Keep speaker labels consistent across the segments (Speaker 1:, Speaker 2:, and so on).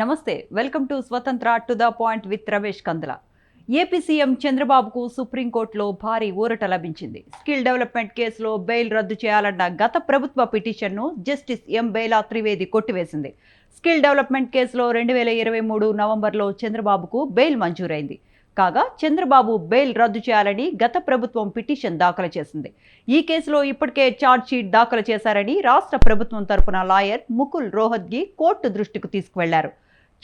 Speaker 1: నమస్తే welcome to Swatantra to the point with Ramesh Kandala. AP CM చంద్రబాబుకు సుప్రీంకోర్టులో భారీ ఊరట లభించింది. స్కిల్ డెవలప్మెంట్ కేసులో బెయిల్ రద్దు చేయాలన్న గత ప్రభుత్వ పిటిషన్ను జస్టిస్ ఎం బేలా త్రివేది కొట్టివేసింది. స్కిల్ డెవలప్మెంట్ కేసులో రెండు వేల ఇరవై మూడు నవంబర్లో చంద్రబాబుకు బెయిల్ మంజూరైంది. కాగా చంద్రబాబు బెయిల్ రద్దు చేయాలని గత ప్రభుత్వం పిటిషన్ దాఖలు చేసింది. ఈ కేసులో ఇప్పటికే ఛార్జ్ షీట్ దాఖలు చేశారని రాష్ట్ర ప్రభుత్వం తరపున లాయర్ ముకుల్ రోహద్గి కోర్టు దృష్టికి తీసుకువెళ్ళారు.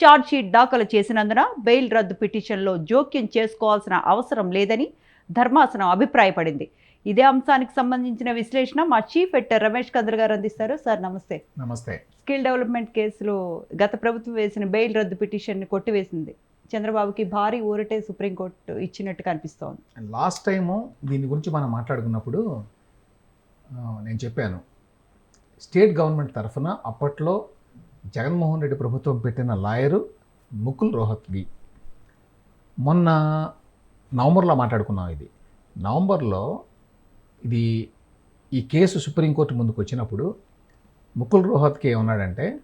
Speaker 1: ఛార్జ్ షీట్ దాఖలు చేసినందున బెయిల్ రద్దు పిటిషన్లో జోక్యం చేసుకోవాల్సిన అవసరం లేదని ధర్మాసనం అభిప్రాయపడింది. ఇదే అంశానికి సంబంధించిన విశ్లేషణ మా చీఫ్ ఎడిటర్ రమేష్ కందర్ గారు అందిస్తారు. సార్ నమస్తే.
Speaker 2: నమస్తే.
Speaker 1: స్కిల్ డెవలప్మెంట్ కేసులో గత ప్రభుత్వం వేసిన బెయిల్ రద్దు పిటిషన్ని కొట్టివేసింది. చంద్రబాబుకి భారీ ఊరటే సుప్రీంకోర్టు ఇచ్చినట్టు కనిపిస్తోంది.
Speaker 2: లాస్ట్ టైము దీని గురించి మనం మాట్లాడుకున్నప్పుడు నేను చెప్పాను. స్టేట్ గవర్నమెంట్ తరఫున అప్పట్లో జగన్మోహన్ రెడ్డి ప్రభుత్వం పెట్టిన లాయరు ముకుల్ రోహత్గి. మొన్న నవంబర్లో మాట్లాడుకున్నాం ఇది. నవంబర్లో ఇది ఈ కేసు సుప్రీంకోర్టు ముందుకు వచ్చినప్పుడు ముకుల్ రోహత్కి ఏమన్నాడంటే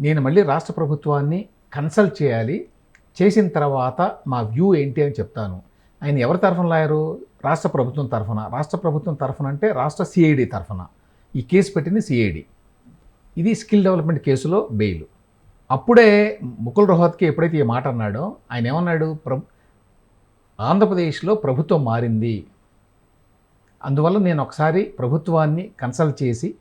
Speaker 2: నేను మళ్ళీ రాష్ట్ర ప్రభుత్వాన్ని కన్సల్ట్ చేయాలి. చేసిన తర్వాత మా వ్యూ ఏంటి అని చెప్తాను. ఆయన ఎవరి తరఫున లాయరు? రాష్ట్ర ప్రభుత్వం తరఫున. రాష్ట్ర ప్రభుత్వం తరఫున అంటే రాష్ట్ర సిఐడి తరఫున. ఈ కేసు పెట్టింది సిఐడి. ఇది స్కిల్ డెవలప్మెంట్ కేసులో బెయిల్. అప్పుడే ముకుల్ రోహత్కి ఎప్పుడైతే ఈ మాట అన్నాడో ఆయన ఏమన్నాడు? ప్ర ఆంధ్రప్రదేశ్లో ప్రభుత్వం మారింది. అందువల్ల నేను ఒకసారి ప్రభుత్వాన్ని కన్సల్ట్ చేసి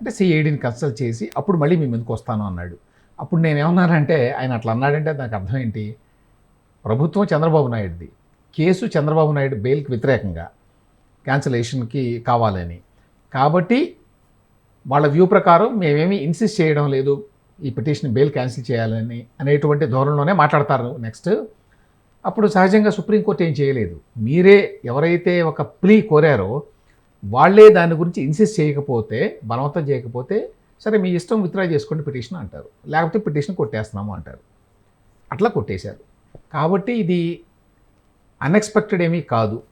Speaker 2: అంటే సిఐడిని కన్సల్ట్ చేసి అప్పుడు మళ్ళీ మీ ముందుకు వస్తాను అన్నాడు. అప్పుడు నేను ఏమన్నానంటే ఆయన అట్లా అన్నాడంటే దానికి అర్థం ఏంటి? ప్రభుత్వం చంద్రబాబు నాయుడుది. కేసు చంద్రబాబు నాయుడు బెయిల్కి వ్యతిరేకంగా. క్యాన్సలేషన్కి కావాలని. కాబట్టి వాళ్ళ వ్యూ ప్రకారం మేమేమి ఇన్సిస్ట్ చేయడం లేదు. ఈ పిటిషన్ బెయిల్ క్యాన్సిల్ చేయాలని అనేటువంటి ధోరణిలోనే మాట్లాడతారు నెక్స్ట్ అప్పుడు సహజంగా సుప్రీంకోర్టు ఏం చేయలేదు. మీరే ఎవరైతే ఒక ప్లీ కోరారో వాళ్ళే దాని గురించి ఇన్సిస్ట్ చేయకపోతే బలవంతం చేయకపోతే సరే మీ ఇష్టం విత్డ్రా చేసుకోండి పిటిషన్ అంటారు. లేకపోతే పిటిషన్ కొట్టేస్తున్నాము అంటారు. అట్లా కొట్టేశారు. కాబట్టి ఇది అన్ఎక్స్పెక్టెడ్ ఏమీ కాదు.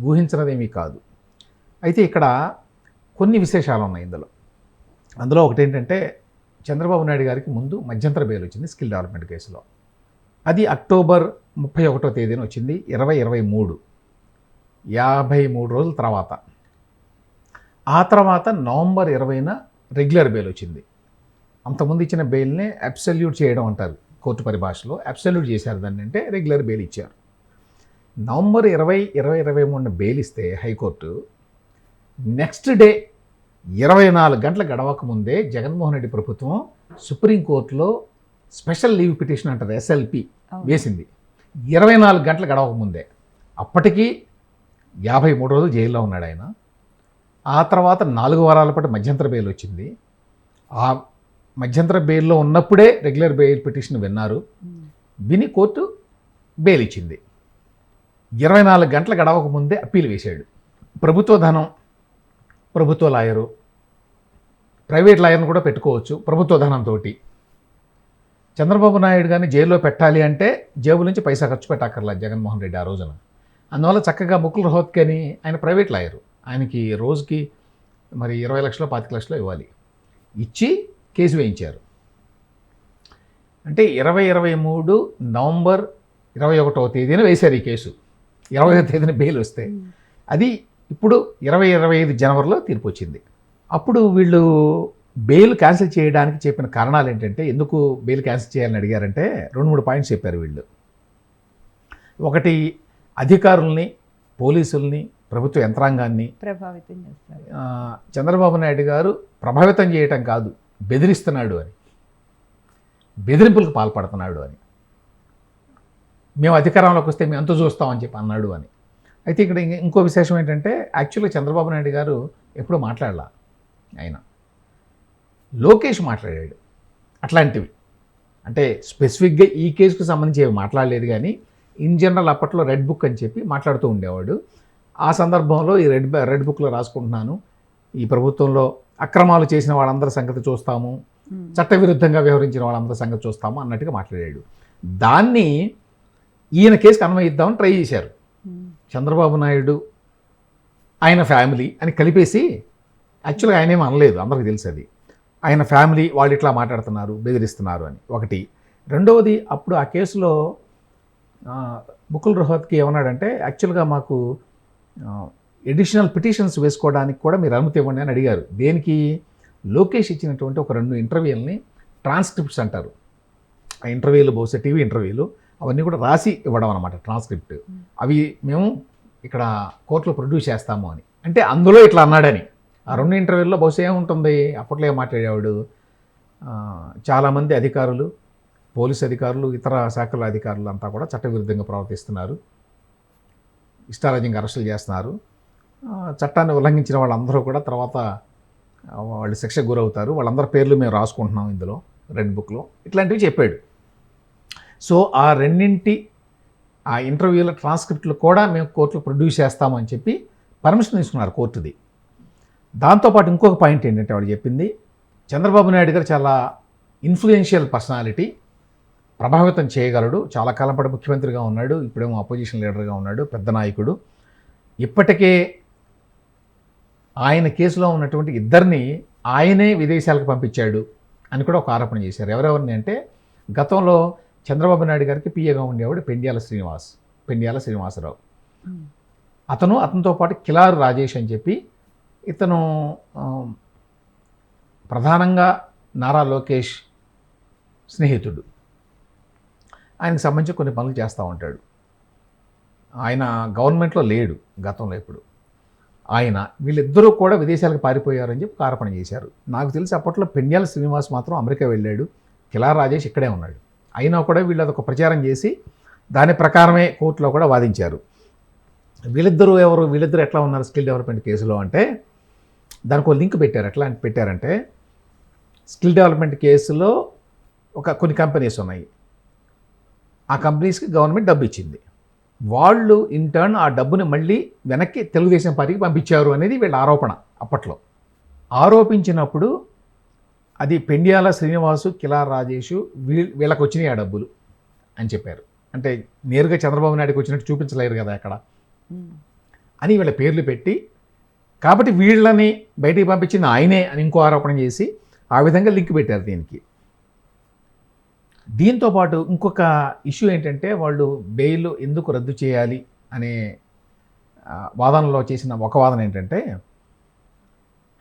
Speaker 2: ఊహించినదేమీ కాదు. అయితే ఇక్కడ కొన్ని విశేషాలు ఉన్నాయి ఇందులో. అందులో ఒకటి ఏంటంటే చంద్రబాబు నాయుడు గారికి ముందు మధ్యంతర బెయిల్ వచ్చింది స్కిల్ డెవలప్మెంట్ కేసులో. అది అక్టోబర్ ముప్పై ఒకటో తేదీన వచ్చింది ఇరవై ఇరవై మూడు. యాభై మూడు రోజుల తర్వాత. ఆ తర్వాత నవంబర్ ఇరవైన రెగ్యులర్ బెయిల్ వచ్చింది. అంతకుముందు ఇచ్చిన బెయిల్ని అబ్సల్యూట్ చేయడం అంటారు కోర్టు పరిభాషలో. అబ్సల్యూట్ చేశారు దాన్ని అంటే రెగ్యులర్ బెయిల్ ఇచ్చారు. నవంబర్ ఇరవై ఇరవై ఇరవై మూడున బెయిల్ ఇస్తే హైకోర్టు నెక్స్ట్ డే ఇరవై నాలుగు గంటల గడవక ముందే జగన్మోహన్ రెడ్డి ప్రభుత్వం సుప్రీంకోర్టులో స్పెషల్ లీవ్ పిటిషన్ అంటారు ఎస్ఎల్పి. వేసింది. ఇరవై నాలుగు గంటలు గడవక ముందే. అప్పటికి యాభై మూడు రోజులు జైల్లో ఉన్నాడు ఆయన. ఆ తర్వాత నాలుగు వారాల పాటు మధ్యంతర బెయిల్ వచ్చింది. ఆ మధ్యంతర బెయిల్లో ఉన్నప్పుడే రెగ్యులర్ బెయిల్ పిటిషన్ విన్నారు. విని కోర్టు బెయిల్ ఇచ్చింది. ఇరవై నాలుగు గంటల గడవక ముందే అప్పీల్ వేశాడు. ప్రభుత్వ ధనం ప్రభుత్వ లాయరు. ప్రైవేట్ లాయర్ని కూడా పెట్టుకోవచ్చు ప్రభుత్వ ధనంతో చంద్రబాబు నాయుడు గారిని జైల్లో పెట్టాలి అంటే జేబు నుంచి పైసా ఖర్చు పెట్టక్కర్లా జగన్మోహన్ రెడ్డి ఆ రోజున. అందువల్ల చక్కగా ముకుల్ రోహత్కని ఆయన ప్రైవేట్ లాయరు. ఆయనకి రోజుకి మరి ఇరవై లక్షలు పాతిక లక్షలు ఇవ్వాలి. ఇచ్చి కేసు వేయించారు. అంటే ఇరవై ఇరవై మూడు నవంబర్ ఇరవై ఒకటవ తేదీన వేశారు ఈ కేసు. ఇరవై తేదీన బెయిల్ వస్తే. అది ఇప్పుడు ఇరవై ఇరవై ఐదు జనవరిలో తీర్పు వచ్చింది. అప్పుడు వీళ్ళు బెయిల్ క్యాన్సిల్ చేయడానికి చెప్పిన కారణాలు ఏంటంటే ఎందుకు బెయిల్ క్యాన్సిల్ చేయాలని అడిగారంటే రెండు మూడు పాయింట్స్ చెప్పారు వీళ్ళు. ఒకటి అధికారుల్ని పోలీసుల్ని ప్రభుత్వ యంత్రాంగాన్ని
Speaker 1: ప్రభావితం
Speaker 2: చంద్రబాబు నాయుడు గారు ప్రభావితం చేయటం కాదు బెదిరిస్తున్నాడు అని. బెదిరింపులకు పాల్పడుతున్నాడు అని. మేము అధికారంలోకి వస్తే మేము అంత చూస్తామని చెప్పి అన్నాడు అని. అయితే ఇక్కడ ఇంక- విశేషం ఏంటంటే యాక్చువల్గా చంద్రబాబు నాయుడు గారు ఎప్పుడూ మాట్లాడలా ఆయన. లోకేష్ మాట్లాడాడు అట్లాంటివి. అంటే స్పెసిఫిక్గా ఈ కేసుకు సంబంధించి ఏమి మాట్లాడలేదు కానీ ఇన్ జనరల్ అప్పట్లో రెడ్ బుక్ అని చెప్పి మాట్లాడుతూ ఉండేవాడు. ఆ సందర్భంలో ఈ రెడ్ బ- రెడ్ బుక్లో రాసుకుంటున్నాను ఈ ప్రభుత్వంలో అక్రమాలు చేసిన వాళ్ళందరి సంగతి చూస్తాము చట్టవిరుద్ధంగా వ్యవహరించిన వాళ్ళందరి సంగతి చూస్తాము అన్నట్టుగా మాట్లాడాడు. దాన్ని ఈయన కేసుకి అన్వయిద్దామని ట్రై చేశారు. చంద్రబాబు నాయుడు ఆయన ఫ్యామిలీ అని కలిపేసి యాక్చువల్గా ఆయన ఏం అనలేదు అందరికీ తెలుసు అది. ఆయన ఫ్యామిలీ వాళ్ళు ఇట్లా మాట్లాడుతున్నారు బెదిరిస్తున్నారు అని. ఒకటి. రెండవది అప్పుడు ఆ కేసులో ముకుల్ రోహత్కి ఏమన్నాడంటే యాక్చువల్గా మాకు ఎడిషనల్ పిటిషన్స్ వేసుకోవడానికి కూడా మీరు అనుమతి ఇవ్వండి అని అడిగారు. దేనికి? లోకేష్ ఇచ్చినటువంటి ఒక రెండు ఇంటర్వ్యూలని ట్రాన్స్క్రిప్ట్స్ అంటారు. ఆ ఇంటర్వ్యూలు బహుశా టీవీ ఇంటర్వ్యూలు అవన్నీ కూడా రాసి ఇవ్వడం అనమాట ట్రాన్స్క్రిప్ట్ అవి మేము ఇక్కడ కోర్టులో ప్రొడ్యూస్ చేస్తాము అని. అంటే అందులో ఇట్లా అన్నాడని. ఆ రెండు ఇంటర్వ్యూల్లో బహుశా ఏముంటుంది? అప్పట్లో ఏం మాట్లాడేవాడు? చాలామంది అధికారులు పోలీస్ అధికారులు ఇతర శాఖల అధికారులు అంతా కూడా చట్టవిరుద్ధంగా ప్రవర్తిస్తున్నారు. ఇష్టారాజ్యంగా అరెస్టులు చేస్తున్నారు. చట్టాన్ని ఉల్లంఘించిన వాళ్ళందరూ కూడా తర్వాత వాళ్ళు శిక్షకు గురవుతారు. వాళ్ళందరి పేర్లు మేము రాసుకుంటున్నాం ఇందులో రెడ్ బుక్లో. ఇట్లాంటివి చెప్పాడు. సో ఆ రెండింటి ఆ ఇంటర్వ్యూల ట్రాన్స్క్రిప్ట్లు కూడా మేము కోర్టులో ప్రొడ్యూస్ చేస్తామని చెప్పి పర్మిషన్ తీసుకున్నారు కోర్టుది. దాంతోపాటు ఇంకొక పాయింట్ ఏంటంటే వాడు చెప్పింది చంద్రబాబు నాయుడు గారు చాలా ఇన్ఫ్లుయెన్షియల్ పర్సనాలిటీ ప్రభావితం చేయగలడు చాలా కాలం పాటు ముఖ్యమంత్రిగా ఉన్నాడు ఇప్పుడేమో అపోజిషన్ లీడర్గా ఉన్నాడు పెద్ద నాయకుడు. ఇప్పటికే ఆయన కేసులో ఉన్నటువంటి ఇద్దరిని ఆయనే విదేశాలకు పంపించాడు అని కూడా ఒక ఆరోపణ చేశారు. ఎవరెవరిని అంటే గతంలో చంద్రబాబు నాయుడు గారికి పిఏగా ఉండేవాడు పెండ్యాల శ్రీనివాస్ పెండ్యాల శ్రీనివాసరావు. అతను అతనితో పాటు కిలారు రాజేష్ అని చెప్పి ఇతను ప్రధానంగా నారా లోకేష్ స్నేహితుడు. ఆయనకు సంబంధించి కొన్ని పనులు చేస్తూ ఉంటాడు. ఆయన గవర్నమెంట్లో లేడు గతంలో ఇప్పుడు ఆయన వీళ్ళిద్దరూ కూడా విదేశాలకు పారిపోయారని చెప్పి ఆరోపణ చేశారు. నాకు తెలిసి అప్పట్లో పెండ్యాల శ్రీనివాస్ మాత్రం అమెరికా వెళ్ళాడు. కిలార్ రాజేష్ ఇక్కడే ఉన్నాడు. అయినా కూడా వీళ్ళు అదొక ప్రచారం చేసి దాని ప్రకారమే కోర్టులో కూడా వాదించారు. వీళ్ళిద్దరూ ఎవరు వీళ్ళిద్దరు ఎట్లా ఉన్నారు స్కిల్ డెవలప్మెంట్ కేసులో అంటే దానికి ఒక లింక్ పెట్టారు. ఎట్లా అంటే పెట్టారంటే స్కిల్ డెవలప్మెంట్ కేసులో ఒక కొన్ని కంపెనీస్ ఉన్నాయి. ఆ కంపెనీస్కి గవర్నమెంట్ డబ్బు ఇచ్చింది. వాళ్ళు ఇంటర్న్ ఆ డబ్బుని మళ్ళీ వెనక్కి తెలుగుదేశం పార్టీకి పంపించారు అనేది వీళ్ళ ఆరోపణ అప్పట్లో. ఆరోపించినప్పుడు అది పెండ్యాల శ్రీనివాసు కిలార్ రాజేషు వీ వీళ్ళకి వచ్చినాయి ఆ డబ్బులు అని చెప్పారు. అంటే నేరుగా చంద్రబాబు నాయుడుకి వచ్చినట్టు చూపించలేరు కదా అక్కడ అని వీళ్ళ పేర్లు పెట్టి కాబట్టి వీళ్ళని బయటికి పంపించింది ఆయనే అని ఇంకో ఆరోపణ చేసి ఆ విధంగా లింక్ పెట్టారు దీనికి. దీంతో పాటు ఇంకొక ఇష్యూ ఏంటంటే వాళ్ళు బెయిల్ ఎందుకు రద్దు చేయాలి అనే వాదనలో చేసిన ఒక వాదన ఏంటంటే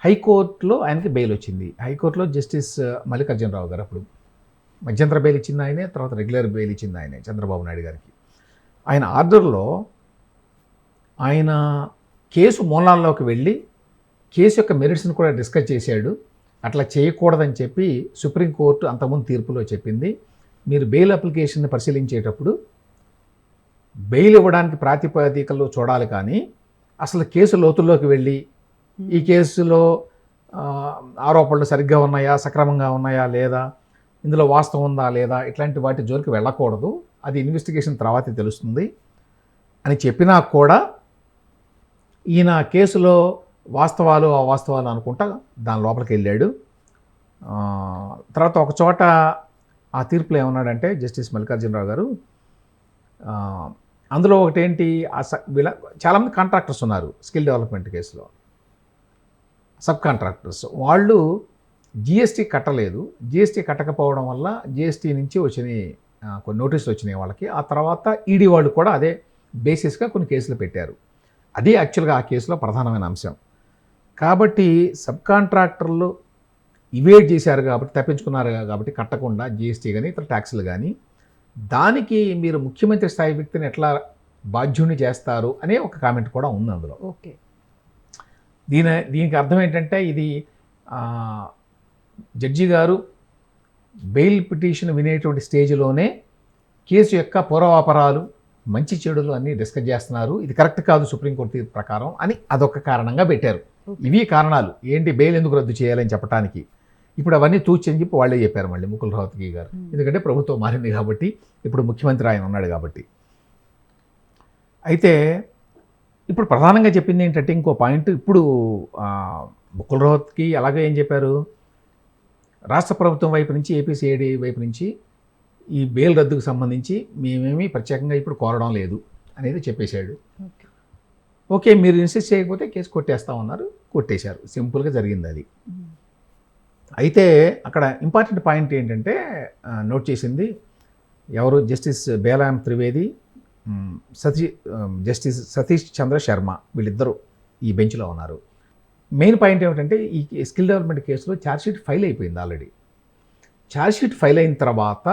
Speaker 2: హైకోర్టులో ఆయనకి బెయిల్ వచ్చింది. హైకోర్టులో జస్టిస్ uh, మల్లికార్జునరావు గారు అప్పుడు మధ్యంతర బెయిల్ ఇచ్చింది ఆయనే తర్వాత రెగ్యులర్ బెయిల్ ఇచ్చింది ఆయనే చంద్రబాబు నాయుడు గారికి. ఆయన ఆర్డర్లో ఆయన కేసు మూలాల్లోకి వెళ్ళి కేసు యొక్క మెరిట్స్ని కూడా డిస్కస్ చేశాడు. అట్లా చేయకూడదని చెప్పి సుప్రీంకోర్టు అంతకుముందు తీర్పులో చెప్పింది. మీరు బెయిల్ అప్లికేషన్ని పరిశీలించేటప్పుడు బెయిల్ ఇవ్వడానికి ప్రాతిపదికలో చూడాలి కానీ అసలు కేసు లోతుల్లోకి వెళ్ళి ఈ కేసులో ఆరోపణలు సరిగ్గా ఉన్నాయా? సక్రమంగా ఉన్నాయా? లేదా? ఇందులో వాస్తవం ఉందా? లేదా? ఇట్లాంటి వాటి జోలికి వెళ్ళకూడదు. అది ఇన్వెస్టిగేషన్ తర్వాతే తెలుస్తుంది అని చెప్పినా కూడా ఈయన కేసులో వాస్తవాలు అవాస్తవాలు అనుకుంటా దాని లోపలికి వెళ్ళాడు. తర్వాత ఒక చోట ఆ తీర్పులో ఏమన్నాడంటే జస్టిస్ మల్లికార్జునరావు గారు అందులో ఒకటేంటి? ఆ స- వీళ్ళ చాలామంది కాంట్రాక్టర్స్ ఉన్నారు స్కిల్ డెవలప్మెంట్ కేసులో. సబ్ కాంట్రాక్టర్స్ వాళ్ళు జిఎస్టీ కట్టలేదు. జిఎస్టీ కట్టకపోవడం వల్ల జిఎస్టీ నుంచి వచ్చినాయి కొన్ని నోటీసులు వచ్చినాయి వాళ్ళకి. ఆ తర్వాత ఈడీ వాళ్ళు కూడా అదే బేసిస్గా కొన్ని కేసులు పెట్టారు. అదే యాక్చువల్గా ఆ కేసులో ప్రధానమైన అంశం. కాబట్టి సబ్ కాంట్రాక్టర్లు ఇవేట్ చేశారు కాబట్టి తప్పించుకున్నారు కాబట్టి కట్టకుండా జిఎస్టీ కానీ ఇతర ట్యాక్సులు కానీ దానికి మీరు ముఖ్యమంత్రి స్థాయి వ్యక్తిని ఎట్లా బాధ్యుని చేస్తారు అనే ఒక కామెంట్ కూడా ఉంది అందులో.
Speaker 1: ఓకే.
Speaker 2: దీని దీనికి అర్థం ఏంటంటే ఇది జడ్జి గారు బెయిల్ పిటిషన్ వినేటువంటి స్టేజ్లోనే కేసు యొక్క పూర్వాపరాలు మంచి చెడులు అన్నీ డిస్కస్ చేస్తున్నారు. ఇది కరెక్ట్ కాదు సుప్రీంకోర్టు తీర్పు ప్రకారం అని అదొక కారణంగా పెట్టారు. ఇవి కారణాలు. ఏంటి బెయిల్ ఎందుకు రద్దు చేయాలని చెప్పడానికి ఇప్పుడు అవన్నీ తూచి అని చెప్పి వాళ్ళే చెప్పారు మళ్ళీ ముకుల్ రోహత్గి గారు. ఎందుకంటే ప్రభుత్వం మారింది కాబట్టి ఇప్పుడు ముఖ్యమంత్రి ఆయన ఉన్నాడు కాబట్టి. అయితే ఇప్పుడు ప్రధానంగా చెప్పింది ఏంటంటే ఇంకో పాయింట్. ఇప్పుడు ఆ, ముకుల్ రోహత్కి అలాగే ఏం చెప్పారు? రాష్ట్ర ప్రభుత్వం వైపు నుంచి ఏపీసీఐడి వైపు నుంచి ఈ బెయిల్ రద్దుకు సంబంధించి మేమేమి ప్రత్యేకంగా ఇప్పుడు కోరడం లేదు అనేది చెప్పేశాడు.
Speaker 1: ఓకే.
Speaker 2: మీరు ఇన్సిస్ట్ చేయకపోతే కేసు కొట్టేస్తా ఉన్నారు కొట్టేశారు. సింపుల్గా జరిగింది అది. అయితే అక్కడ ఇంపార్టెంట్ పాయింట్ ఏంటంటే నోట్ చేసింది ఎవరు? జస్టిస్ బేలాం త్రివేది సతీ ఆ, జస్టిస్ సతీష్ చంద్ర శర్మ వీళ్ళిద్దరూ ఈ బెంచ్లో ఉన్నారు. మెయిన్ పాయింట్ ఏమిటంటే ఈ స్కిల్ డెవలప్మెంట్ కేసులో ఛార్జ్షీట్ ఫైల్ అయిపోయింది ఆల్రెడీ. ఛార్జ్షీట్ ఫైల్ అయిన తర్వాత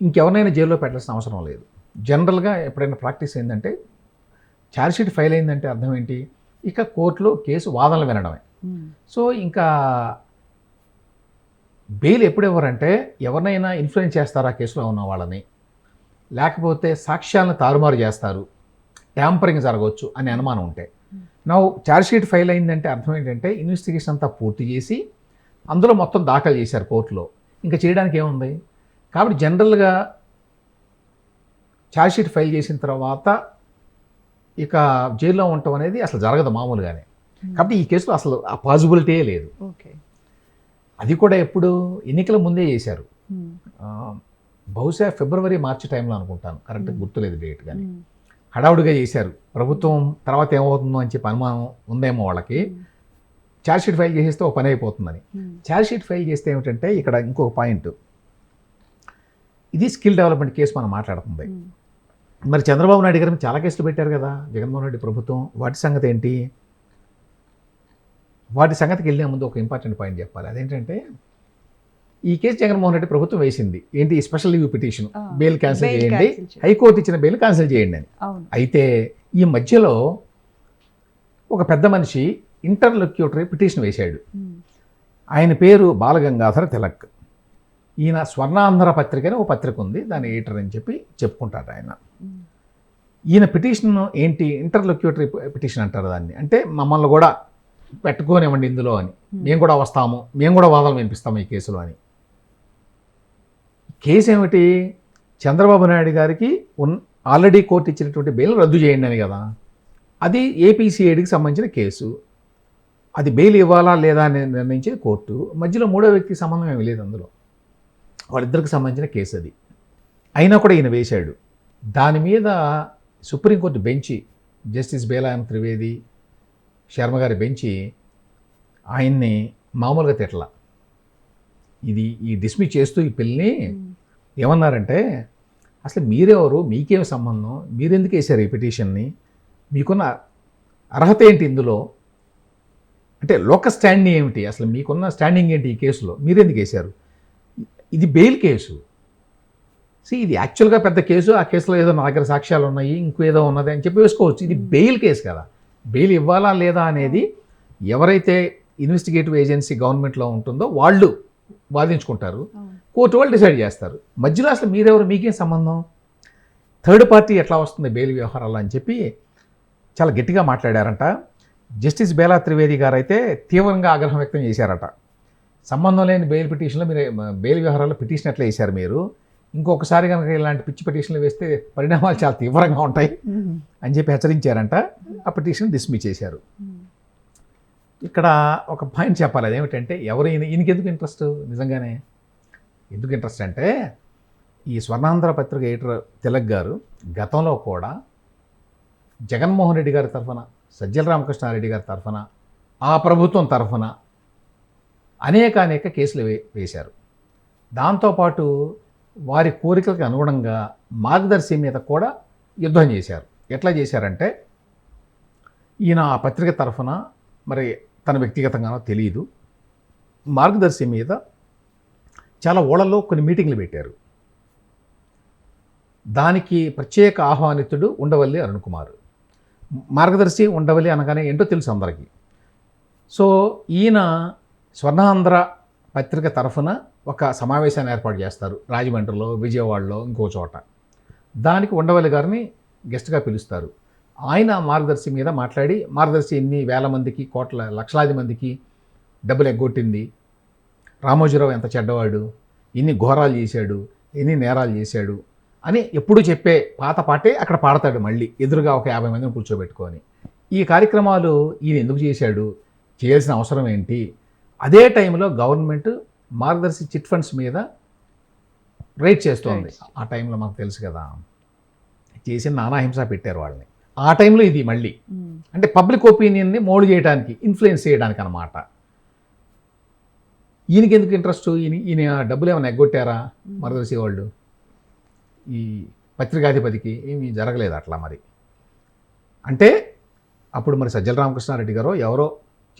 Speaker 2: ఇంకెవరినైనా జైల్లో పెట్టాల్సిన అవసరం లేదు. జనరల్గా ఎప్పుడైనా ప్రాక్టీస్ ఏంటంటే ఛార్జ్షీట్ ఫైల్ అయిందంటే అర్థం ఏంటి? ఇక కోర్టులో కేసు వాదనలు వినడమే. సో ఇంకా బెయిల్ ఎప్పుడు ఇవ్వరంటే ఎవరినైనా ఇన్ఫ్లుయెన్స్ చేస్తారా కేసులో ఉన్న వాళ్ళని? లేకపోతే సాక్ష్యాలను తారుమారు చేస్తారు. ట్యాంపరింగ్ జరగవచ్చు అనే అనుమానం ఉంటే. నా ఛార్జ్షీట్ ఫైల్ అయిందంటే అర్థం ఏంటంటే ఇన్వెస్టిగేషన్ అంతా పూర్తి చేసి అందులో మొత్తం దాఖలు చేశారు కోర్టులో. ఇంకా చేయడానికి ఏముంది? కాబట్టి జనరల్గా ఛార్జ్షీట్ ఫైల్ చేసిన తర్వాత ఇక జైల్లో ఉండటం అనేది అసలు జరగదు మామూలుగానే. కాబట్టి ఈ కేసులో అసలు ఆ పాసిబిలిటీయే లేదు.
Speaker 1: ఓకే
Speaker 2: అది కూడా ఎప్పుడు ఎన్నికల ముందే చేశారు. ఆ, బహుశా ఫిబ్రవరి మార్చి టైంలో అనుకుంటాను. కరెక్ట్. గుర్తులేదు డేట్ కానీ. హడావుడిగా చేశారు. ప్రభుత్వం తర్వాత ఏమవుతుందో అని చెప్పి అనుమానం ఉందేమో వాళ్ళకి. ఛార్జ్షీట్ ఫైల్ చేసేస్తే ఒక పని అయిపోతుందని. ఛార్జ్షీట్ ఫైల్ చేస్తే ఏమిటంటే ఇక్కడ ఇంకొక పాయింట్. ఇది స్కిల్ డెవలప్మెంట్ కేసు మనం మాట్లాడుతుంది. మరి చంద్రబాబు నాయుడు గారు చాలా కేసులు పెట్టారు కదా జగన్మోహన్ రెడ్డి ప్రభుత్వం. వాటి సంగతి ఏంటి? వాటి సంగతికి వెళ్ళే ముందు ఒక ఇంపార్టెంట్ పాయింట్ చెప్పాలి. అదేంటంటే ఈ కేసు జగన్మోహన్ రెడ్డి ప్రభుత్వం వేసింది. ఏంటి? Special leave petition bail cancel చేయండి. హైకోర్టు ఇచ్చిన బెయిల్ క్యాన్సిల్ చేయండి అని. అయితే ఈ మధ్యలో ఒక పెద్ద మనిషి ఇంటర్లొక్యూటరీ పిటిషన్ వేశాడు. ఆయన పేరు బాలగంగాధర తిలక్. ఈయన స్వర్ణాంధ్ర పత్రిక అని ఒక పత్రిక ఉంది. దాని ఎడిటర్ అని చెప్పి చెప్పుకుంటాడు ఆయన. ఈయన పిటిషన్ ఏంటి? ఇంటర్లొక్యూటరీ పిటిషన్ అంటారు దాన్ని. అంటే మమ్మల్ని కూడా పెట్టుకోనివ్వండి ఇందులో అని. మేము కూడా వస్తాము. మేము కూడా వాదనలు వినిపిస్తాము ఈ కేసులో అని. కేసు ఏమిటి చంద్రబాబు నాయుడు గారికి ఉన్ ఆల్రెడీ కోర్టు ఇచ్చినటువంటి బెయిల్ రద్దు చేయండి అని కదా. అది ఏపీసీఐడికి సంబంధించిన కేసు. అది బెయిల్ ఇవ్వాలా లేదా అని నిర్ణయించేది కోర్టు. మధ్యలో మూడో వ్యక్తికి సంబంధం ఏమీ లేదు అందులో. వాళ్ళిద్దరికి సంబంధించిన కేసు అది. అయినా కూడా ఈయన వేశాడు. దాని మీద supreme court bench justice Bela M Trivedi Sharma గారి బెంచి ఆయన్ని మామూలుగా తిట్ల ఇది ఈ డిస్మిస్ చేస్తూ ఈ పిల్లని ఏమన్నారంటే అసలు మీరెవరు? మీకేం సంబంధం? మీరెందుకు వేశారు ఈ పిటిషన్ని? మీకున్న అర్హత ఏంటి ఇందులో? అంటే లోక స్టాండింగ్ ఏమిటి? అసలు మీకున్న స్టాండింగ్ ఏంటి ఈ కేసులో? మీరెందుకు వేశారు? ఇది బెయిల్ కేసు. సి ఇది యాక్చువల్గా పెద్ద కేసు. ఆ కేసులో ఏదో నా దగ్గర సాక్ష్యాలు ఉన్నాయి ఇంకేదో ఉన్నది అని చెప్పి వేసుకోవచ్చు. ఇది బెయిల్ కేసు కదా. బెయిల్ ఇవ్వాలా లేదా అనేది ఎవరైతే ఇన్వెస్టిగేటివ్ ఏజెన్సీ గవర్నమెంట్లో ఉంటుందో వాళ్ళు వాదించుకుంటారు కోర్టు వాళ్ళు డిసైడ్ చేస్తారు. మధ్యలో అసలు మీరెవరు? మీకేం సంబంధం? థర్డ్ పార్టీ ఎట్లా వస్తుంది బెయిల్ వ్యవహారాలు అని చెప్పి చాలా గట్టిగా మాట్లాడారంట. జస్టిస్ బేలా త్రివేది గారు అయితే తీవ్రంగా ఆగ్రహం వ్యక్తం చేశారట. సంబంధం లేని బెయిల్ పిటిషన్లో మీరు బెయిల్ వ్యవహారాల్లో పిటిషన్ ఎట్లా వేశారు మీరు? ఇంకొకసారి కనుక ఇలాంటి పిచ్చి పిటిషన్లు వేస్తే పరిణామాలు చాలా తీవ్రంగా ఉంటాయి అని చెప్పి హెచ్చరించారంట. ఆ పిటిషన్ డిస్మిస్ చేశారు. ఇక్కడ ఒక పాయింట్ చెప్పాలి. అదేమిటంటే ఎవరు ఈయన ఈయనకి ఎందుకు ఇంట్రెస్ట్ నిజంగానే ఎందుకు ఇంట్రెస్ట్ అంటే ఈ స్వర్ణాంధ్ర పత్రిక ఎడిటర్ తిలక్ గారు గతంలో కూడా జగన్మోహన్ రెడ్డి గారి తరఫున సజ్జల రామకృష్ణారెడ్డి గారి తరఫున ఆ ప్రభుత్వం తరఫున అనేక అనేక కేసులు వే వేశారు. దాంతోపాటు వారి కోరికలకు అనుగుణంగా మార్గదర్శి మీద కూడా యుద్ధం చేశారు. ఎట్లా చేశారంటే ఈయన ఆ పత్రిక తరఫున మరి తన వ్యక్తిగతంగానో తెలియదు మార్గదర్శి మీద చాలా ఓళ్ళలో కొన్ని మీటింగ్లు పెట్టారు. దానికి ప్రత్యేక ఆహ్వానితుడు ఉండవల్లి అరుణ్ కుమార్. మార్గదర్శి ఉండవల్లి అనగానే ఏంటో తెలుసు అందరికీ. సో ఈయన స్వర్ణాంధ్ర పత్రిక తరఫున ఒక సమావేశాన్ని ఏర్పాటు చేస్తారు. రాజమండ్రిలో విజయవాడలో ఇంకో చోట. దానికి ఉండవల్లి గారిని గెస్ట్గా పిలుస్తారు. ఆయన మార్గదర్శి మీద మాట్లాడి మార్గదర్శి ఎన్ని వేల మందికి కోట్ల లక్షలాది మందికి డబ్బులు ఎగ్గొట్టింది. రామోజీరావు ఎంత చెడ్డవాడు ఎన్ని ఘోరాలు చేశాడు ఎన్ని నేరాలు చేశాడు అని ఎప్పుడు చెప్పే పాత పాటే అక్కడ పాడతాడు మళ్ళీ ఎదురుగా ఒక యాభై మందిని కూర్చోబెట్టుకొని. ఈ కార్యక్రమాలు ఈయన ఎందుకు చేశాడు చేయాల్సిన అవసరం ఏంటి? అదే టైంలో గవర్నమెంట్ మార్గదర్శి చిట్ ఫండ్స్ మీద రేట్ చేస్తోంది. ఆ టైంలో మనకు తెలుసు కదా చేసిన నానాహింస పెట్టారు వాళ్ళని. ఆ టైంలో ఇది మళ్ళీ. అంటే పబ్లిక్ ఒపీనియన్ని మోల్డ్ చేయడానికి ఇన్ఫ్లుయెన్స్ చేయడానికి అనమాట ఈయనకి ఎందుకు ఇంట్రెస్ట్? ఈయన ఈయన డబ్బులు ఏమైనా ఎగ్గొట్టారా? మరదలిసే వాళ్ళు ఈ పత్రికాధిపతికి ఏమీ జరగలేదు అట్లా మరి. అంటే అప్పుడు మరి సజ్జల రామకృష్ణారెడ్డి గారో ఎవరో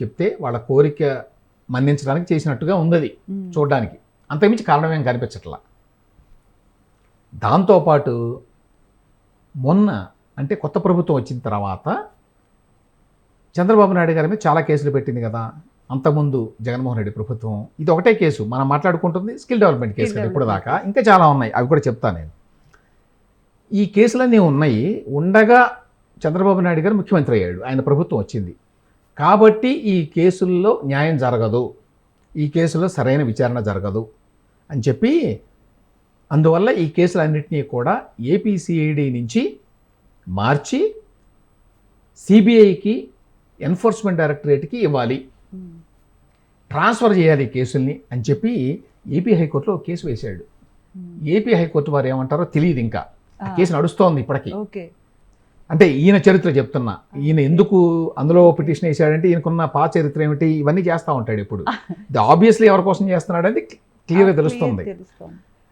Speaker 2: చెప్తే వాళ్ళ కోరిక మన్నించడానికి చేసినట్టుగా ఉంది. చూడడానికి. అంతకుమించి కారణం ఏం కనిపించట్లా? దాంతోపాటు మొన్న అంటే కొత్త ప్రభుత్వం వచ్చిన తర్వాత చంద్రబాబు నాయుడు గారి మీద చాలా కేసులు పెట్టింది కదా. అంతకుముందు జగన్మోహన్ రెడ్డి ప్రభుత్వం. ఇది ఒకటే కేసు. మనం మాట్లాడుకుంటుంది స్కిల్ డెవలప్మెంట్ కేసు కదా ఇప్పుడు దాకా ఇంకా చాలా ఉన్నాయి. అవి కూడా చెప్తాను నేను. ఈ కేసులన్నీ ఉన్నాయి. ఉండగా చంద్రబాబు నాయుడు గారు ముఖ్యమంత్రి అయ్యాడు. ఆయన ప్రభుత్వం వచ్చింది. కాబట్టి ఈ కేసుల్లో న్యాయం జరగదు. ఈ కేసులో సరైన విచారణ జరగదు అని చెప్పి అందువల్ల ఈ కేసులన్నింటినీ కూడా ఏపీసీఐడి నుంచి మార్చి సిబిఐకి ఎన్ఫోర్స్మెంట్ డైరెక్టరేట్కి ఇవ్వాలి. ట్రాన్స్ఫర్ చేయాలి కేసుల్ని అని చెప్పి ఏపీ హైకోర్టులో కేసు వేశాడు.
Speaker 1: ఉమ్.
Speaker 2: ఏపీ హైకోర్టు వారు ఏమంటారో తెలియదు ఇంకా. కేసు నడుస్తోంది ఇప్పటికీ. అంటే ఈయన చరిత్ర చెప్తున్నా. ఈయన ఎందుకు అందులో పిటిషన్ వేసాడంటే ఈయనకున్న పా చరిత్ర ఏమిటి? ఇవన్నీ చేస్తూ ఉంటాడు ఇప్పుడు ఇది ఆబ్వియస్లీ ఎవరి కోసం చేస్తున్నాడు అనేది క్లియర్గా తెలుస్తుంది.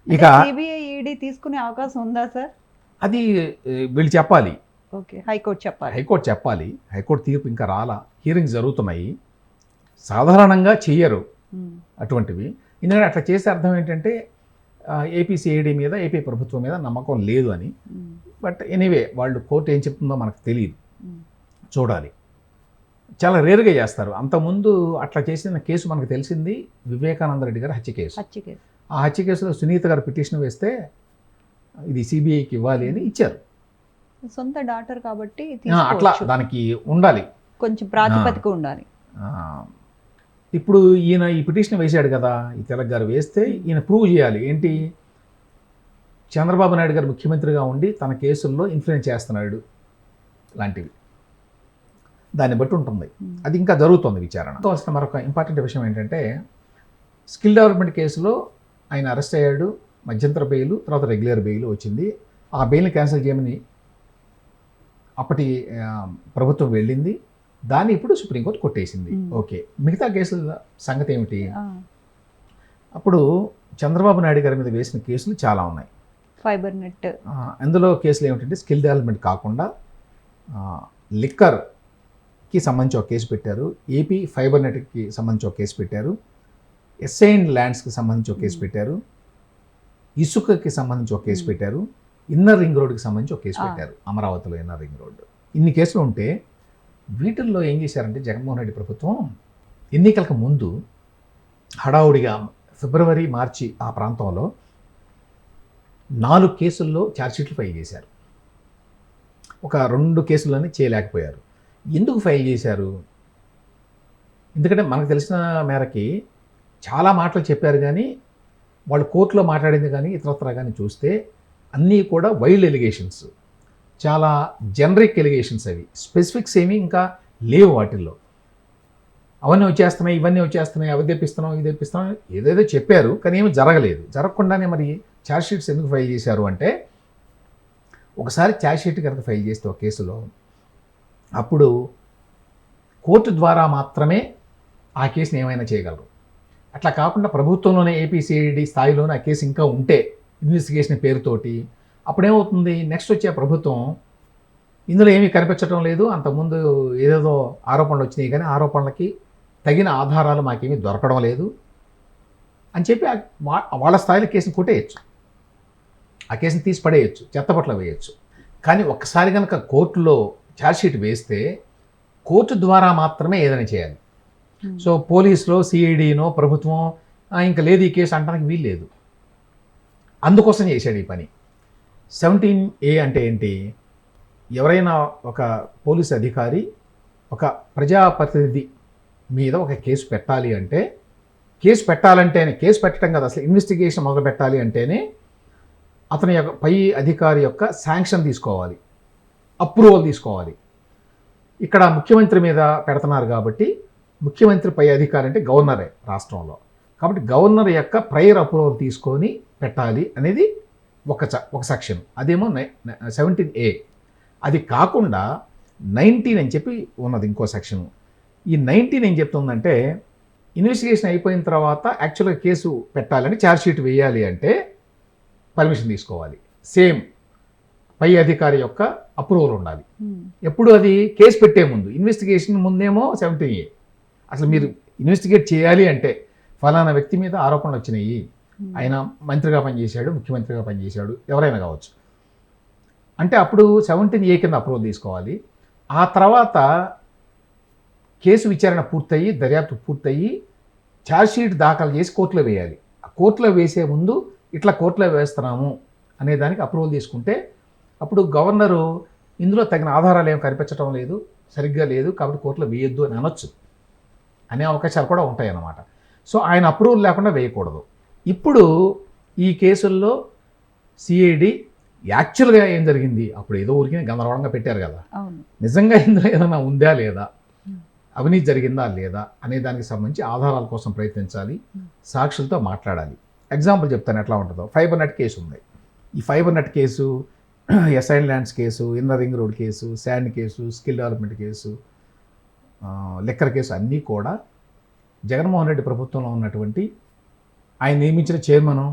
Speaker 2: ఇక
Speaker 1: తీసుకునే అవకాశం ఉందా సార్?
Speaker 2: అది వీళ్ళు చెప్పాలి.
Speaker 1: ఓకే హైకోర్టు చెప్పాలి.
Speaker 2: హైకోర్టు చెప్పాలి. హైకోర్టు తీర్పు ఇంకా రాలా. హీరింగ్స్ జరుగుతున్నాయి. సాధారణంగా చెయ్యరు. అటువంటివి. ఎందుకంటే అట్లా చేసే అర్థం ఏంటంటే ఏపీసీఐడి మీద ఏపీ ప్రభుత్వం మీద నమ్మకం లేదు అని. బట్ ఎనీవే వాళ్ళు కోర్టు ఏం చెప్తుందో మనకు తెలియదు. చూడాలి. చాలా రేరుగా చేస్తారు. అంతకుముందు అట్లా చేసిన కేసు మనకు తెలిసింది వివేకానంద రెడ్డి గారి హత్య కేసు. ఆ హత్య కేసులో సునీత గారు పిటిషన్ వేస్తే ఇది సిబిఐకి ఇవ్వాలి అని ఇచ్చారు.
Speaker 1: సొంత డాటర్ కాబట్టి
Speaker 2: అట్లా. దానికి ఉండాలి.
Speaker 1: కొంచెం ప్రాతిపదిక ఉండాలి.
Speaker 2: ఇప్పుడు ఈయన ఈ పిటిషన్ వేశాడు కదా ఈ తెలక్ గారు వేస్తే ఈయన ప్రూవ్ చేయాలి. ఏంటి? చంద్రబాబు నాయుడు గారు ముఖ్యమంత్రిగా ఉండి తన కేసుల్లో ఇన్ఫ్లుయెన్స్ చేస్తున్నాడు లాంటివి. దాన్ని బట్టి ఉంటుంది. అది ఇంకా జరుగుతుంది విచారణ. కావాల్సిన మరొక ఇంపార్టెంట్ విషయం ఏంటంటే స్కిల్ డెవలప్మెంట్ కేసులో ఆయన అరెస్ట్ అయ్యాడు. మధ్యంతర బెయిల్ తర్వాత రెగ్యులర్ బెయిల్ వచ్చింది. ఆ బెయిల్ని క్యాన్సిల్ చేయమని అప్పటి ప్రభుత్వం వెళ్ళింది. దాన్ని ఇప్పుడు సుప్రీంకోర్టు కొట్టేసింది. ఓకే. మిగతా కేసుల సంగతి ఏమిటి? అప్పుడు చంద్రబాబు నాయుడు గారి మీద వేసిన కేసులు చాలా ఉన్నాయి.
Speaker 1: Fibre net.
Speaker 2: అందులో కేసులు ఏమిటంటే స్కిల్ డెవలప్మెంట్ కాకుండా లిక్కర్కి సంబంధించి ఒక కేసు పెట్టారు. ఏపీ ఫైబర్ నెట్కి సంబంధించి ఒక కేసు పెట్టారు. ఎస్ఐన్ ల్యాండ్స్కి సంబంధించి ఒక కేసు. పెట్టారు. ఇసుకకి సంబంధించి ఒక కేసు. పెట్టారు. ఇన్నర్ రింగ్ రోడ్కి సంబంధించి ఒక కేసు. పెట్టారు. అమరావతిలో ఇన్నర్ రింగ్ రోడ్ ఇన్ని కేసులు ఉంటే వీటిల్లో ఏం చేశారంటే జగన్మోహన్ రెడ్డి ప్రభుత్వం ఎన్నికలకు ముందు హడావుడిగా ఫిబ్రవరి మార్చి ఆ ప్రాంతంలో నాలుగు కేసుల్లో ఛార్జ్షీట్లు ఫైల్ చేశారు. ఒక రెండు కేసులని చేయలేకపోయారు. ఎందుకు ఫైల్ చేశారు? ఎందుకంటే మనకు తెలిసిన మేరకి చాలా మాటలు చెప్పారు కానీ వాళ్ళు కోర్టులో మాట్లాడింది కానీ ఇతరత్ర కానీ చూస్తే అన్నీ కూడా వైల్డ్ ఎలిగేషన్స్. చాలా జనరిక్ ఎలిగేషన్స్ అవి. స్పెసిఫిక్స్ ఏమీ ఇంకా లేవు వాటిల్లో. అవన్నీ వచ్చేస్తున్నాయి ఇవన్నీ వచ్చేస్తున్నాయి అవి తెప్పిస్తున్నాం ఇది తెప్పిస్తున్నాం ఏదేదో చెప్పారు కానీ ఏమీ జరగలేదు. జరగకుండానే మరి ఛార్జ్ షీట్స్ ఎందుకు ఫైల్ చేశారు అంటే ఒకసారి ఛార్జ్ షీట్ కనుక ఫైల్ చేస్తే ఒక కేసులో అప్పుడు కోర్టు ద్వారా మాత్రమే ఆ కేసుని ఏమైనా చేయగలరు. అట్లా కాకుండా ప్రభుత్వంలోనే ఏపీసీఐడి స్థాయిలోనే ఆ కేసు ఇంకా ఉంటే ఇన్వెస్టిగేషన్ పేరుతోటి అప్పుడేమవుతుంది? నెక్స్ట్ వచ్చే ప్రభుత్వం ఇందులో ఏమీ కనిపించడం లేదు. అంతకుముందు ఏదేదో ఆరోపణలు వచ్చినాయి కానీ ఆరోపణలకి తగిన ఆధారాలు మాకేమీ దొరకడం లేదు అని చెప్పి వాళ్ళ స్థాయిలో కేసును కొట్టేయచ్చు. ఆ కేసుని తీసి పడేయచ్చు చెత్తపట్ల వేయచ్చు. కానీ ఒక్కసారి కనుక కోర్టులో ఛార్జ్షీట్ వేస్తే కోర్టు ద్వారా మాత్రమే ఏదైనా చేయాలి. Hmm. సో పోలీసులో సిఐడినో ప్రభుత్వం ఇంకా లేదు ఈ కేసు అంటానికి వీలు లేదు అందుకోసం చేశాడు ఈ పని. సెవెంటీన్ ఏ అంటే ఏంటి? ఎవరైనా ఒక పోలీస్ అధికారి ఒక ప్రజాప్రతినిధి మీద ఒక కేసు పెట్టాలి అంటే కేసు పెట్టాలంటేనే కేసు పెట్టడం కదా అసలు ఇన్వెస్టిగేషన్ మొదలు పెట్టాలి అంటేనే అతని యొక్క పై అధికారి యొక్క శాంక్షన్ తీసుకోవాలి. అప్రూవల్ తీసుకోవాలి. ఇక్కడ ముఖ్యమంత్రి మీద పెడుతున్నారు కాబట్టి ముఖ్యమంత్రి పై అధికారి అంటే గవర్నరే రాష్ట్రంలో. కాబట్టి గవర్నర్ యొక్క ప్రైయర్ అప్రూవల్ తీసుకొని పెట్టాలి అనేది ఒక చ- ఒక సెక్షన్ అదేమో సెవెంటీన్ ఏ అది కాకుండా నైన్టీన్ అని చెప్పి ఉన్నది ఇంకో సెక్షన్ ఈ నైన్టీన్ ఏం చెప్తుందంటే ఇన్వెస్టిగేషన్ అయిపోయిన తర్వాత యాక్చువల్గా కేసు పెట్టాలని ఛార్జ్ షీట్ వేయాలి అంటే పర్మిషన్ తీసుకోవాలి. సేమ్ పై అధికారి యొక్క అప్రూవల్ ఉండాలి.
Speaker 1: ఉమ్,
Speaker 2: ఎప్పుడు అది కేసు పెట్టే ముందు ఇన్వెస్టిగేషన్ ముందేమో సెవెంటీన్ ఏ అసలు మీరు ఇన్వెస్టిగేట్ చేయాలి అంటే ఫలానా వ్యక్తి మీద ఆరోపణలు వచ్చినాయి. ఆయన మంత్రిగా పనిచేశాడు ముఖ్యమంత్రిగా పనిచేశాడు ఎవరైనా కావచ్చు. అంటే అప్పుడు సెవెంటీన్ ఏ కింద అప్రూవల్ తీసుకోవాలి. ఆ తర్వాత కేసు విచారణ పూర్తయి దర్యాప్తు పూర్తయి ఛార్జ్షీట్ దాఖలు చేసి కోర్టులో వేయాలి. ఆ కోర్టులో వేసే ముందు ఇట్లా కోర్టులో వేస్తున్నాము అనే దానికి అప్రూవల్ తీసుకుంటే అప్పుడు గవర్నరు ఇందులో తగిన ఆధారాలు ఏం కనిపించడం లేదు సరిగ్గా లేదు కాబట్టి కోర్టులో వేయొద్దు అని అనొచ్చు. అనే అవకాశాలు కూడా ఉంటాయి అన్నమాట సో ఆయన అప్రూవల్ లేకుండా వేయకూడదు. ఇప్పుడు ఈ కేసుల్లో సిఐడి యాక్చువల్గా ఏం జరిగింది? అప్పుడు ఏదో ఊరికే గందరగోళంగా పెట్టారు కదా. నిజంగా ఇందులో ఏదైనా ఉందా లేదా? అవినీతి జరిగిందా లేదా? అనే దానికి సంబంధించి ఆధారాల కోసం ప్రయత్నించాలి. సాక్షులతో మాట్లాడాలి. ఎగ్జాంపుల్ చెప్తాను ఎట్లా ఉంటుందో. ఫైబర్ నెట్ కేసు ఉంది. ఈ fibre net case assigned lands case inner ring road case sand case skill development case liquor case అన్నీ కూడా జగన్మోహన్ రెడ్డి ప్రభుత్వంలో ఉన్నటువంటి ఆయన నియమించిన చైర్మను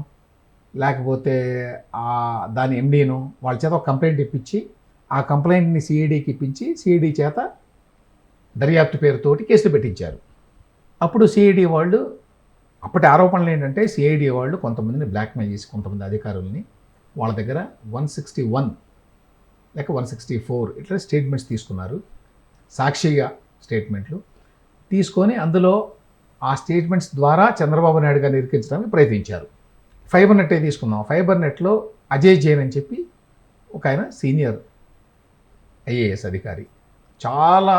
Speaker 2: లేకపోతే ఆ దాని ఎండీను వాళ్ళ చేత ఒక కంప్లైంట్ ఇప్పించి ఆ కంప్లైంట్ని సిఐడికి ఇప్పించి సిఐడి చేత దర్యాప్తు పేరుతోటి కేసులు పెట్టించారు. అప్పుడు సిఐడి వాళ్ళు అప్పటి ఆరోపణలు ఏంటంటే సిఐడి వాళ్ళు కొంతమందిని బ్లాక్మెయిల్ చేసి కొంతమంది అధికారుల్ని వాళ్ళ దగ్గర వన్ సిక్స్టీ వన్ లేక వన్ సిక్స్టీ ఫోర్ ఇట్లా స్టేట్మెంట్స్ తీసుకున్నారు. సాక్షిగా స్టేట్మెంట్లు తీసుకొని అందులో ఆ స్టేట్మెంట్స్ ద్వారా చంద్రబాబు నాయుడు గారిని ఇరికించడానికి ప్రయత్నించారు. ఫైబర్ నెట్టే తీసుకుందాం. ఫైబర్ నెట్లో అజయ్ జైన్ అని చెప్పి ఒక ఆయన సీనియర్ ఐఏఎస్ అధికారి. చాలా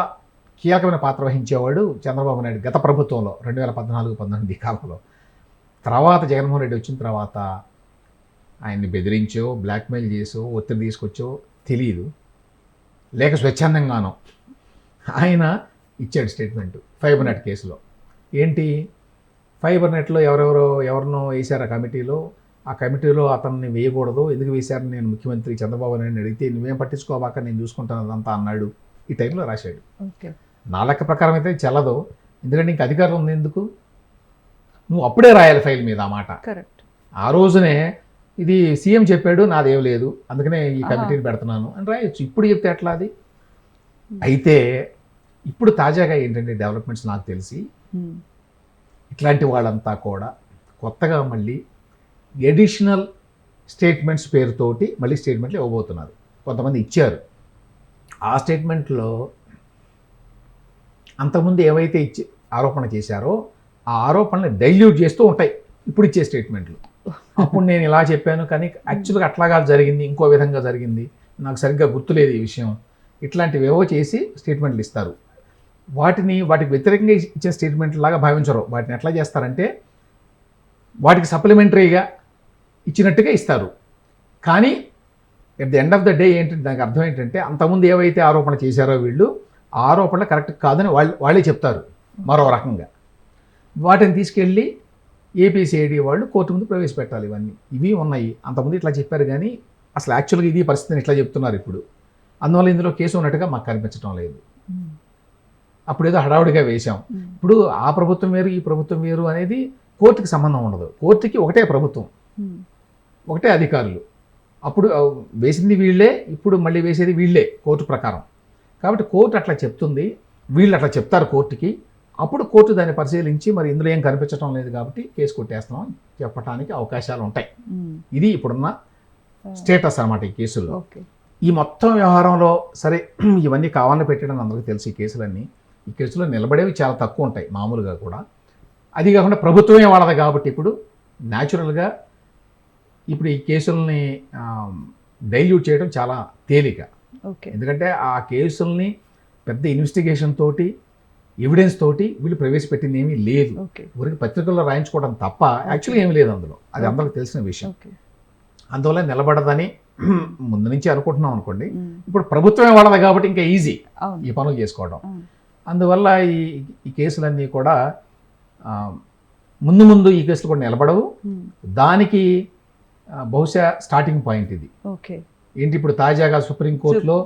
Speaker 2: కీలకమైన పాత్ర వహించేవాడు చంద్రబాబు నాయుడు గత ప్రభుత్వంలో రెండు వేల పద్నాలుగు పంతొమ్మిది కాలంలో. తర్వాత జగన్మోహన్ రెడ్డి వచ్చిన తర్వాత ఆయన్ని బెదిరించో బ్లాక్మెయిల్ చేసో ఒత్తిడి తీసుకొచ్చో తెలియదు లేక స్వచ్ఛందంగానో. ఆయన ఇచ్చాడు స్టేట్మెంట్ ఫైబర్ నెట్ కేసులో. ఏంటి? ఫైబర్ నెట్లో ఎవరెవరో ఎవరినో వేశారు ఆ కమిటీలో. ఆ కమిటీలో అతన్ని వేయకూడదు. ఎందుకు వేశారని నేను ముఖ్యమంత్రి చంద్రబాబు నాయుడు అడిగితే నువ్వేం పట్టించుకోవాక నేను చూసుకుంటాను అదంతా అన్నాడు. ఈ టైంలో రాశాడు. నా లెక్క ప్రకారం అయితే చెల్లదు. ఎందుకంటే ఇంక అధికారం ఉంది ఎందుకు? నువ్వు అప్పుడే రాయాలి ఫైల్ మీద ఆ మాట.
Speaker 1: కరెక్ట్.
Speaker 2: ఆ రోజునే ఇది సీఎం చెప్పాడు నాదేం లేదు. అందుకనే ఈ. కమిటీని పెడుతున్నాను అని రాయొచ్చు. ఇప్పుడు చెప్తే ఎట్లా అది? అయితే ఇప్పుడు తాజాగా ఏంటంటే డెవలప్మెంట్స్ నాకు తెలిసి ఇట్లాంటి వాళ్ళంతా కూడా కొత్తగా మళ్ళీ ఎడిషనల్ స్టేట్మెంట్స్ పేరుతోటి మళ్ళీ స్టేట్మెంట్లు ఇవ్వబోతున్నారు. కొంతమంది ఇచ్చారు. ఆ స్టేట్మెంట్లో అంతకుముందు ఏవైతే ఇచ్చి ఆరోపణ చేశారో ఆ ఆరోపణలు డైల్యూట్ చేస్తూ ఉంటాయి. ఇప్పుడు ఇచ్చే స్టేట్మెంట్లు అప్పుడు నేను ఇలా చెప్పాను కానీ యాక్చువల్గా అట్లాగా జరిగింది ఇంకో విధంగా జరిగింది. నాకు సరిగ్గా గుర్తులేదు ఈ విషయం. ఇట్లాంటివి ఏవో చేసి స్టేట్మెంట్లు ఇస్తారు. వాటిని వాటికి వ్యతిరేకంగా ఇచ్చే స్టేట్మెంట్ లాగా భావించరు. వాటిని ఎట్లా చేస్తారంటే వాటికి సప్లిమెంటరీగా ఇచ్చినట్టుగా ఇస్తారు. కానీ at the end of the day ఏంటంటే దానికి అర్థం ఏంటంటే అంతకుముందు ఏవైతే ఆరోపణ చేశారో వీళ్ళు ఆ ఆరోపణలు కరెక్ట్ కాదని వాళ్ళు వాళ్ళే చెప్తారు మరో రకంగా. వాటిని తీసుకెళ్ళి ఏపీసీఐడి వాళ్ళు కోర్టు ముందు ప్రవేశపెట్టాలి ఇవన్నీ. ఇవి ఉన్నాయి. అంతకుముందు ఇట్లా చెప్పారు కానీ అసలు యాక్చువల్గా ఇది పరిస్థితిని ఇట్లా చెప్తున్నారు ఇప్పుడు. అందువల్ల ఇందులో కేసు ఉన్నట్టుగా మాకు కనిపించడం లేదు. అప్పుడు ఏదో హడావుడిగా వేశాం. ఇప్పుడు ఆ ప్రభుత్వం వేరు ఈ ప్రభుత్వం వేరు అనేది కోర్టుకి సంబంధం ఉండదు. కోర్టుకి ఒకటే ప్రభుత్వం. ఒకటే అధికారులు. అప్పుడు వేసింది వీళ్ళే ఇప్పుడు మళ్ళీ వేసేది వీళ్ళే కోర్టు ప్రకారం. కాబట్టి కోర్టు అట్లా చెప్తుంది. వీళ్ళు అట్లా చెప్తారు కోర్టుకి. అప్పుడు కోర్టు దాన్ని పరిశీలించి మరి ఇందులో ఏం కనిపించడం లేదు కాబట్టి కేసు కొట్టేస్తాం అని చెప్పడానికి అవకాశాలు ఉంటాయి. ఇది ఇప్పుడున్న స్టేటస్ అన్నమాట ఈ కేసుల్లో. ఈ మొత్తం వ్యవహారంలో సరే ఇవన్నీ కావాలని పెట్టడం అందరికీ తెలుసు ఈ కేసులన్నీ. ఈ కేసులో నిలబడేవి చాలా తక్కువ ఉంటాయి మామూలుగా కూడా. అది కాకుండా ప్రభుత్వమే వాళ్ళది కాబట్టి ఇప్పుడు న్యాచురల్గా ఇప్పుడు ఈ కేసుల్ని డైల్యూట్ చేయడం చాలా తేలిక.
Speaker 1: ఓకే.
Speaker 2: ఎందుకంటే ఆ కేసుల్ని పెద్ద ఇన్వెస్టిగేషన్ తోటి ఎవిడెన్స్ తోటి వీళ్ళు ప్రవేశపెట్టింది ఏమీ లేదు.
Speaker 1: ఓకే.
Speaker 2: ఊరికి పత్రికల్లో రాయించుకోవడం తప్ప యాక్చువల్గా ఏమీ లేదు అందులో. అది అందరికీ తెలిసిన విషయం. అందువల్ల నిలబడదని ముందు నుంచి అనుకుంటున్నాం అనుకోండి. ఇప్పుడు ప్రభుత్వమే వాళ్ళది కాబట్టి ఇంకా ఈజీ ఈ పనులు చేసుకోవడం. అందువల్ల ఈ ఈ కేసులన్నీ కూడా ముందు ముందు ఈ కేసులు కూడా నిలబడవు. దానికి బహుశా స్టార్టింగ్ పాయింట్ ఇది.
Speaker 1: ఓకే.
Speaker 2: ఏంటి ఇప్పుడు తాజాగా సుప్రీంకోర్టులో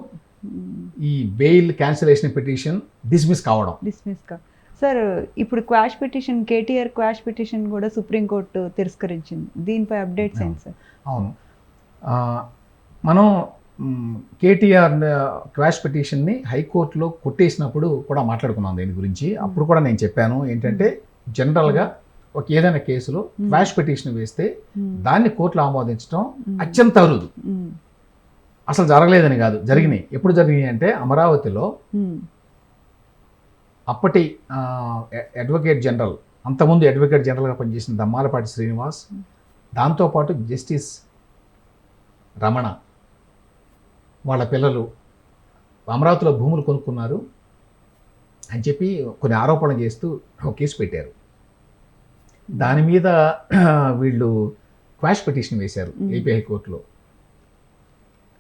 Speaker 2: ఈ బెయిల్ క్యాన్సిలేషన్ పిటిషన్ డిస్మిస్ కావడం.
Speaker 1: డిస్మిస్ కా సార్ ఇప్పుడు quash petition KTR quash petition కూడా సుప్రీంకోర్టు తిరస్కరించింది. దీనిపై అప్డేట్స్ ఏంటి సార్?
Speaker 2: అవును. మనం కేటీఆర్ క్వాష్ పిటిషన్ని హైకోర్టులో కొట్టేసినప్పుడు కూడా మాట్లాడుకున్నాం దీని గురించి అప్పుడు కూడా నేను చెప్పాను ఏంటంటే జనరల్గా ఒక ఏదైనా కేసులో. క్వాష్ పిటిషన్ వేస్తే. దాన్ని కోర్టులో ఆమోదించడం. అత్యంత అరుదు. అసలు జరగలేదని కాదు జరిగినాయి ఎప్పుడు జరిగినాయి అంటే అమరావతిలో. అప్పటి అడ్వకేట్ జనరల్ అంతకుముందు అడ్వకేట్ జనరల్గా పనిచేసిన దమ్మాలపాటి శ్రీనివాస్ దాంతోపాటు జస్టిస్ రమణ వాళ్ళ పిల్లలు అమరావతిలో భూములు కొనుక్కున్నారు అని చెప్పి కొన్ని ఆరోపణలు చేస్తూ ఒక కేసు పెట్టారు దాని మీద వీళ్ళు క్వాష్ పిటిషన్ వేశారు. ఏపీ హైకోర్టులో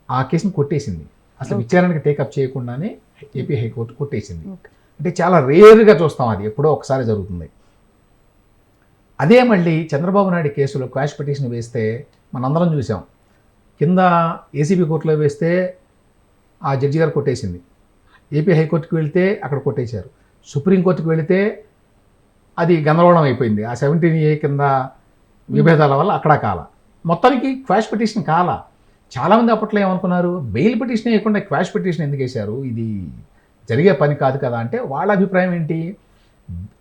Speaker 2: ఆ కేసును కొట్టేసింది అసలు. విచారణకి టేకప్ చేయకుండానే ఏపీ హైకోర్టు కొట్టేసింది. అంటే చాలా రేరుగా చూస్తాం అది ఎప్పుడో ఒకసారి జరుగుతుంది అదే మళ్ళీ చంద్రబాబు నాయుడు కేసులో క్వాష్ పిటిషన్ వేస్తే మనందరం చూసాం కింద ఏసీబీ కోర్టులో వేస్తే ఆ జడ్జి గారు కొట్టేసింది. ఏపీ హైకోర్టుకి వెళితే అక్కడ కొట్టేశారు. సుప్రీంకోర్టుకి వెళితే అది గందరగోళం అయిపోయింది. ఆ సెవెంటీన్ ఏ కింద విభేదాల వల్ల అక్కడ కాల. మొత్తానికి క్వాష్ పిటిషన్ కాల. చాలామంది అప్పట్లో ఏమనుకున్నారు? బెయిల్ పిటిషన్ వేయకుండా క్వాష్ పిటిషన్ ఎందుకు వేశారు? ఇది జరిగే పని కాదు కదా అంటే వాళ్ళ అభిప్రాయం ఏంటి?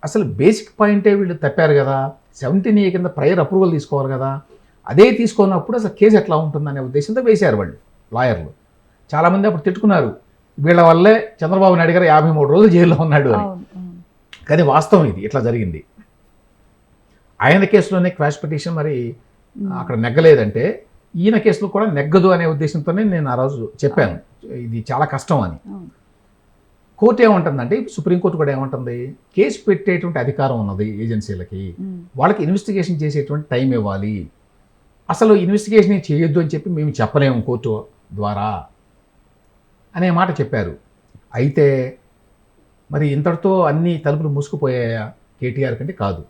Speaker 2: అసలు బేసిక్ పాయింటే వీళ్ళు తప్పారు కదా. సెవెంటీన్ ఏ కింద ప్రయర్ అప్రూవల్ తీసుకోవాలి కదా. అదే తీసుకున్నప్పుడు అసలు కేసు ఎట్లా ఉంటుందనే ఉద్దేశంతో వేశారు వాళ్ళు లాయర్లు చాలామంది అప్పుడు తిట్టుకున్నారు వీళ్ళ వల్లే చంద్రబాబు నాయుడు గారు యాభై మూడు రోజులు జైల్లో ఉన్నాడు అని. కానీ వాస్తవం ఇది ఇట్లా జరిగింది ఆయన కేసులోనే క్వాష్ పిటిషన్ మరి. అక్కడ నెగ్గలేదంటే ఈయన కేసులో కూడా నెగ్గదు అనే ఉద్దేశంతోనే నేను ఆ రోజు చెప్పాను ఇది చాలా కష్టం అని. కోర్టు ఏమంటుందంటే సుప్రీంకోర్టు కూడా ఏమంటుంది కేసు పెట్టేటువంటి అధికారం ఉన్నది ఏజెన్సీలకి. వాళ్ళకి ఇన్వెస్టిగేషన్ చేసేటువంటి టైం ఇవ్వాలి అసలు ఇన్వెస్టిగేషన్ చేయొద్దు అని చెప్పి మేము చెప్పలేము కోర్టు ద్వారా అనే మాట చెప్పారు. అయితే మరి ఇంతటితో అన్ని తలుపులు మూసుకుపోయాయా కేటీఆర్ కంటే కాదు.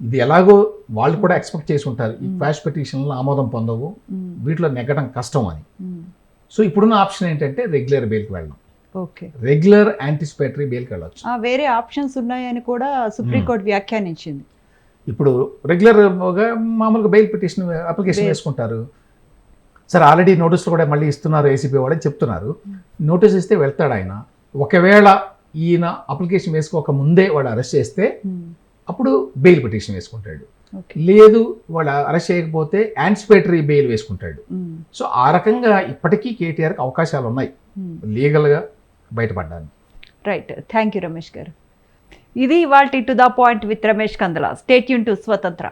Speaker 2: ఇది ఎలాగో వాళ్ళు కూడా ఎక్స్పెక్ట్ చేసి ఉంటారు. ఈ. క్వాష్ పిటిషన్లు ఆమోదం పొందవు. వీటిలో నెగ్గడం కష్టం అని. సో ఇప్పుడున్న ఆప్షన్ ఏంటంటే రెగ్యులర్ బెయిల్కి వెళ్ళడం.
Speaker 1: ఓకే.
Speaker 2: రెగ్యులర్ యాంటిసిపేటరీ బెయిల్కి వెళ్ళొచ్చు.
Speaker 1: వేరే ఆప్షన్స్ ఉన్నాయని కూడా సుప్రీంకోర్టు వ్యాఖ్యానించింది.
Speaker 2: ఇప్పుడు రెగ్యులర్గా మామూలుగా బెయిల్ పిటిషన్ అప్లికేషన్. వేసుకుంటారు సరే ఆల్రెడీ నోటీసులు కూడా మళ్ళీ ఇస్తున్నారు ఏసీపీ వాళ్ళని చెప్తున్నారు
Speaker 1: Hmm.
Speaker 2: నోటీస్ ఇస్తే వెళ్తాడు ఆయన ఒకవేళ ఈయన అప్లికేషన్ వేసుకోక ముందే వాడు అరెస్ట్ చేస్తే
Speaker 1: మ్మ్.
Speaker 2: అప్పుడు బెయిల్ పిటిషన్ వేసుకుంటాడు లేదు వాడు అరెస్ట్ చేయకపోతే యాంటిసిపేటరీ బెయిల్ వేసుకుంటాడు
Speaker 1: మ్మ్.
Speaker 2: సో ఆ రకంగా ఇప్పటికీ కేటీఆర్కి అవకాశాలు ఉన్నాయి. లీగల్గా బయటపడ్డానికి
Speaker 1: రైట్ థ్యాంక్ యూ రమేష్ గారు ఇది ఇవాళ to the point with Ramesh Kandala stay Yoon to స్వతంత్ర